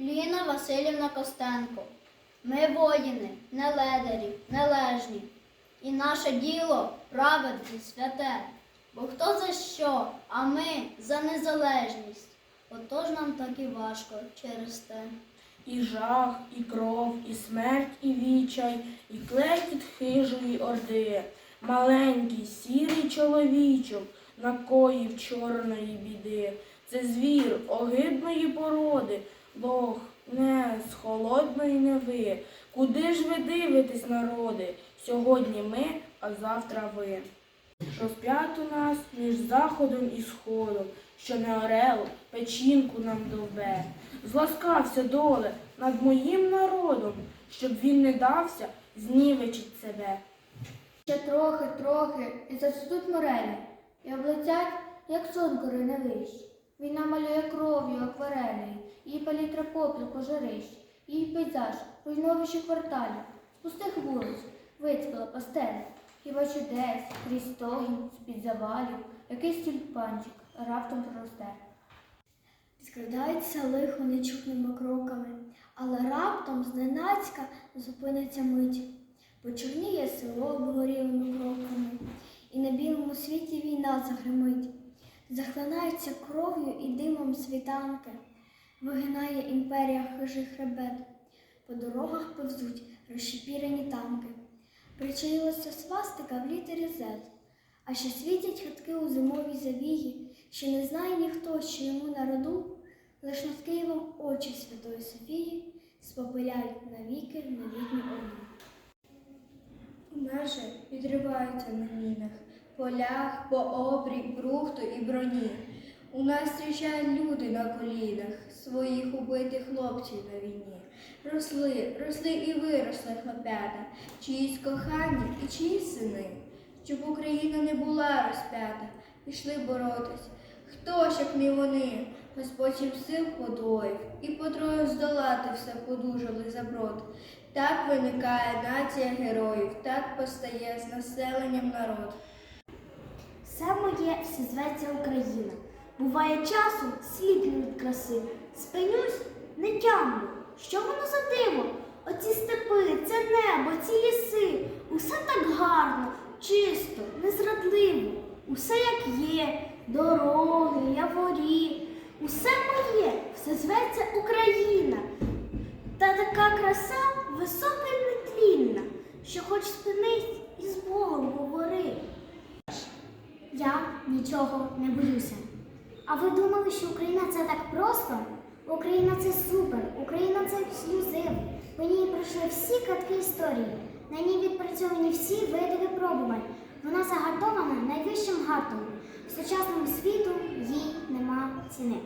Ліна Васильівна Костенко. Ми воїни, не ледарі, нележні. І наше діло праведне, святе. Бо хто за що, а ми за незалежність. Отож нам так і важко через те. І жах, і кров, і смерть, і вічай, і клекіт хижої орди. Маленький сірий чоловічок накоїв чорної біди. Це звір огидної породи, лох не з холодної неви. Куди ж ви дивитесь, народи? Сьогодні ми, а завтра ви. Розп'ято нас між заходом і сходом, що не орел печінку нам довбе. Зласкався доле над моїм народом, щоб він не дався знівечить себе. Ще трохи, трохи, і зацвітуть морелі, і облетять, як сон кори вищ. Війна малює кров'ю акварелі, її палітра попіл пожарищ, її пейзаж, руйновище кварталів, з пустих вулиць, вицвіла пастель. Хіба чудес, крізь стогін, з-під завалів, якийсь тюльпанчик раптом проросте. Скрадається лихо нечутними кроками, але раптом зненацька зупиниться мить. Почорніє село обгорілими кроками, і на білому світі війна загримить. Захлинаються кров'ю і димом світанки, вигинає імперія хижих хребет. По дорогах повзуть розшипірені танки. Причаїлася свастика в літері Z, а ще світять хатки у зимовій завігі, що не знає ніхто, що йому на роду, лиш над Києвом очі Святої Софії спопиляють навіки в новітню орду. Межі відриваються на мінах, полях, по обрій, брухту і броні. У нас зустрічають люди на колінах, своїх убитих хлопців на війні. Росли, росли і виросли хлопята, чиїсь кохання і чиїсь сини, щоб Україна не була розп'ята, пішли боротись. Хто ж, як не вони, Господь їм сил подвоїв, і потрою здолати все подужали за брод. Так виникає нація героїв, так постає з населенням народ. Все моє все зветься Україна. Буває часу сліплю від краси. Спинюсь, не тямлю. Що воно за диво? Оці степи, це небо, ці ліси. Усе так гарно, чисто, незрадливо. Усе як є, дороги, яворі. Усе моє, все зветься Україна. Та така краса нічого не боюся. А ви думали, що Україна це так просто? Україна це супер, Україна це ексклюзив. По ній пройшли всі катки історії. На ній відпрацьовані всі види випробувань. Вона загартована найвищим гартом. Сучасному світу їй нема ціни.